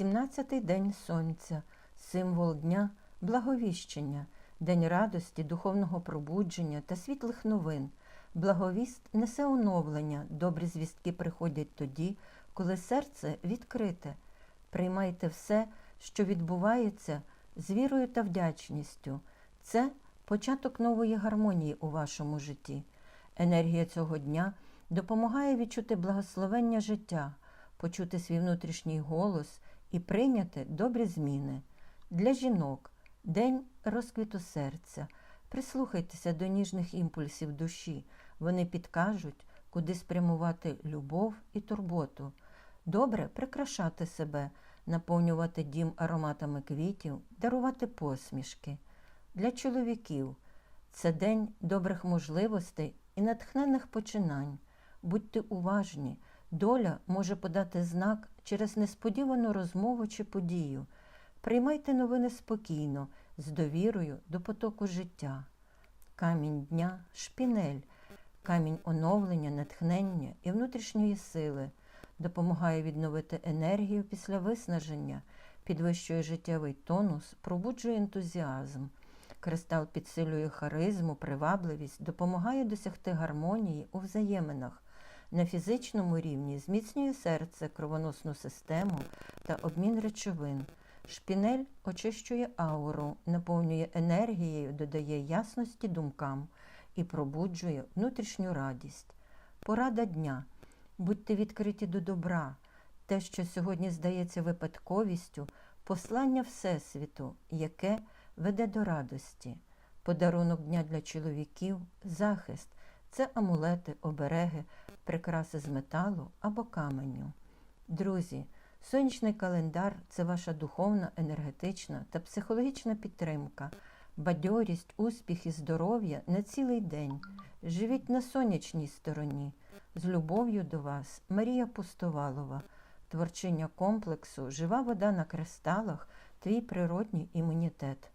17-й день сонця, символ дня благовіщення, день радості, духовного пробудження та світлих новин. Благовіст несе оновлення, добрі звістки приходять тоді, коли серце відкрите. Приймайте все, що відбувається, з вірою та вдячністю. Це початок нової гармонії у вашому житті. Енергія цього дня допомагає відчути благословення життя, почути свій внутрішній голос і прийняти добрі зміни. Для жінок день розквіту серця. Прислухайтеся до ніжних імпульсів душі. Вони підкажуть, куди спрямувати любов і турботу. Добре прикрашати себе, наповнювати дім ароматами квітів, дарувати посмішки. Для чоловіків це день добрих можливостей і натхненних починань. Будьте уважні, доля може подати знак через несподівану розмову чи подію. Приймайте новини спокійно, з довірою до потоку життя. Камінь дня шпінель, камінь оновлення, натхнення і внутрішньої сили, допомагає відновити енергію після виснаження, підвищує життєвий тонус, пробуджує ентузіазм. Кристал підсилює харизму, привабливість, допомагає досягти гармонії у взаєминах. На фізичному рівні зміцнює серце, кровоносну систему та обмін речовин. Шпінель очищує ауру, наповнює енергією, додає ясності думкам і пробуджує внутрішню радість. Порада дня. Будьте відкриті до добра. Те, що сьогодні здається випадковістю, послання Всесвіту, яке веде до радості. Подарунок дня для чоловіків захист це амулети, обереги, прикраси з металу або каменю. Друзі, сонячний календар це ваша духовна, енергетична та психологічна підтримка, бадьорість, успіх і здоров'я на цілий день. Живіть на сонячній стороні. З любов'ю до вас, Марія Пустовалова, творчиня комплексу Жива вода на кристалах, твій природній імунітет.